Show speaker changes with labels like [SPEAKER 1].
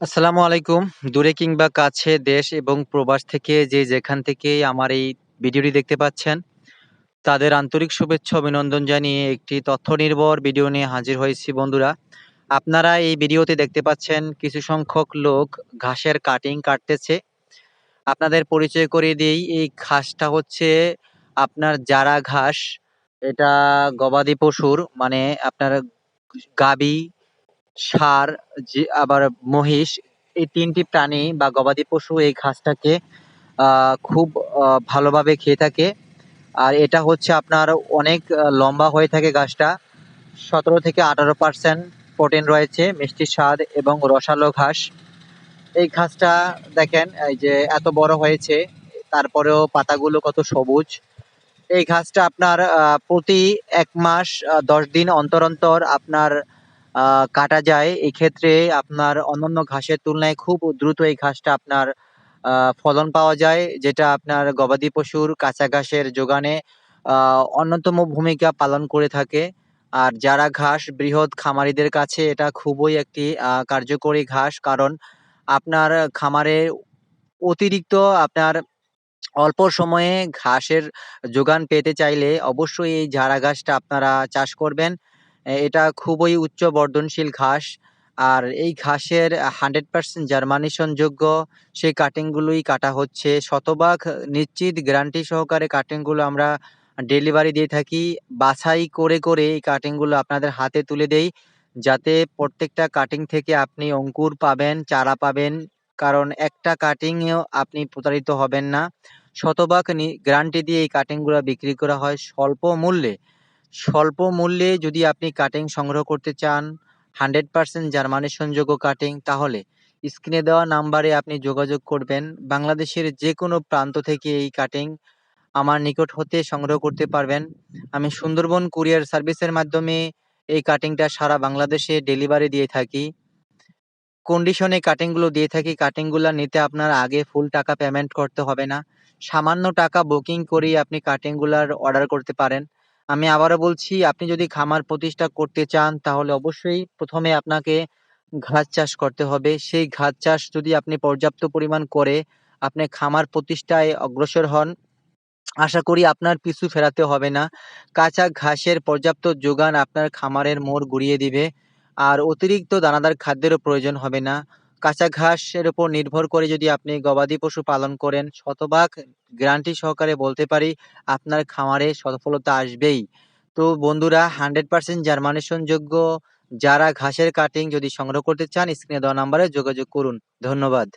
[SPEAKER 1] আসসালামু আলাইকুম। দূরে কিংবা কাছে দেশ এবং প্রবাস থেকে যে যেখান থেকে আমার এই ভিডিওটি দেখতে পাচ্ছেন, তাদের আন্তরিক শুভেচ্ছা অভিনন্দন জানিয়ে একটি তথ্য নির্ভর ভিডিও নিয়ে হাজির হয়েছি বন্ধুরা। আপনারা এই ভিডিওতে দেখতে পাচ্ছেন কিছু সংখ্যক লোক ঘাসের কাটিং কাটতেছে। আপনাদের পরিচয় করিয়ে দেই এই ঘাসটা হচ্ছে আপনার জারা ঘাস। এটা গবাদি পশুর মানে আপনার গাবি ষাঁড় যে আবার মহিষ এই তিনটি প্রাণী বা গবাদি পশু এই ঘাসটাকে আ খুব আ ভালোভাবে খেয়ে থাকে। আর এটা হচ্ছে আপনার অনেক লম্বা হয়ে থাকে ঘাসটা। ১৭ থেকে ১৮% প্রোটিন রয়েছে, মিষ্টি স্বাদ এবং রসালো ঘাস। এই ঘাসটা দেখেন এই যে এত বড় হয়েছে, তারপরেও পাতাগুলো কত সবুজ। এই ঘাসটা আপনার প্রতি এক মাস দশ দিন অন্তর, অন্তর আপনার আ কাটা যায়। এক্ষেত্রে আপনার অন্যান্য ঘাসের তুলনায় খুব দ্রুত এই ঘাসটা আপনার আ ফলন পাওয়া যায়। যেটা আপনার গবাদি পশুর কাঁচা ঘাসের যোগানে আ অন্যতম ভূমিকা পালন করে থাকে। আর যারা ঘাস বৃহৎ খামারিদের কাছে এটা খুবই একটি আ কার্যকরী ঘাস। কারণ আপনার খামারে অতিরিক্ত আপনার অল্প সময়ে ঘাসের যোগান পেতে চাইলে অবশ্যই এই জারা ঘাসটা আপনারা চাষ করবেন। এটা খুবই উচ্চ বর্ধনশীল ঘাস। আর এই ঘাসের 100% জার্মানেশনযোগ্য সেই কাটিংগুলোই কাটা হচ্ছে। শতভাগ নিশ্চিত গ্যারান্টি সহকারে কাটিংগুলো আমরা ডেলিভারি দিয়ে থাকি। বাছাই করে, করে এই কাটিংগুলো আপনাদের হাতে তুলে দেই। যাতে প্রত্যেকটা কাটিং থেকে আপনি অঙ্কুর পাবেন, চারা পাবেন। কারণ একটা কাটিংয়েও আপনি প্রতারিত হবেন না। শতভাগ গ্যারান্টি দিয়ে এই কাটিংগুলো বিক্রি করা হয় স্বল্প মূল্যে। স্বল্প মূল্যে যদি আপনি কাটিং সংগ্রহ করতে চান 100% জার্মানেশনযোগ্য কাটিং তাহলে স্ক্রিনে দেওয়া নাম্বারে আপনি যোগাযোগ করবেন। বাংলাদেশের যে কোনো প্রান্ত থেকে এই কাটিং আমার নিকট হতে সংগ্রহ করতে পারবেন। আমি সুন্দরবন কুরিয়ার সার্ভিসের মাধ্যমে এই কাটিংটা সারা বাংলাদেশে ডেলিভারি দিয়ে থাকি। কন্ডিশনে কাটিংগুলো দিয়ে থাকি। কাটিংগুলা নিতে আপনার আগে ফুল টাকা পেমেন্ট করতে হবে না। সামান্য টাকা বুকিং করেই আপনি কাটিংগুলার অর্ডার করতে পারেন। আমি আবারও বলছি আপনি যদি খামার প্রতিষ্ঠা করতে চান তাহলে অবশ্যই প্রথমে আপনাকে ঘাস চাষ করতে হবে। সেই ঘাস চাষ যদি আপনি পর্যাপ্ত পরিমাণ করে আপনি খামার প্রতিষ্ঠায় অগ্রসর হন, আশা করি আপনার পিছু ফেরাতে হবে না। কাঁচা ঘাসের পর্যাপ্ত যোগান আপনার খামারের মোড় ঘুরিয়ে দিবে। আর অতিরিক্ত দানাদার খাদ্যেরও প্রয়োজন হবে না। কাঁচা ঘাসের উপর নির্ভর করে যদি আপনি গবাদি পশু পালন করেন, শতভাগ গ্যারান্টি সহকারে বলতে পারি আপনার খামারে সফলতা আসবেই। তো বন্ধুরা 100% জার্মানেশনযোগ্য যারা ঘাসের কাটিং যদি সংগ্রহ করতে চান, স্ক্রিনে দেওয়া নাম্বারে যোগাযোগ করুন। ধন্যবাদ।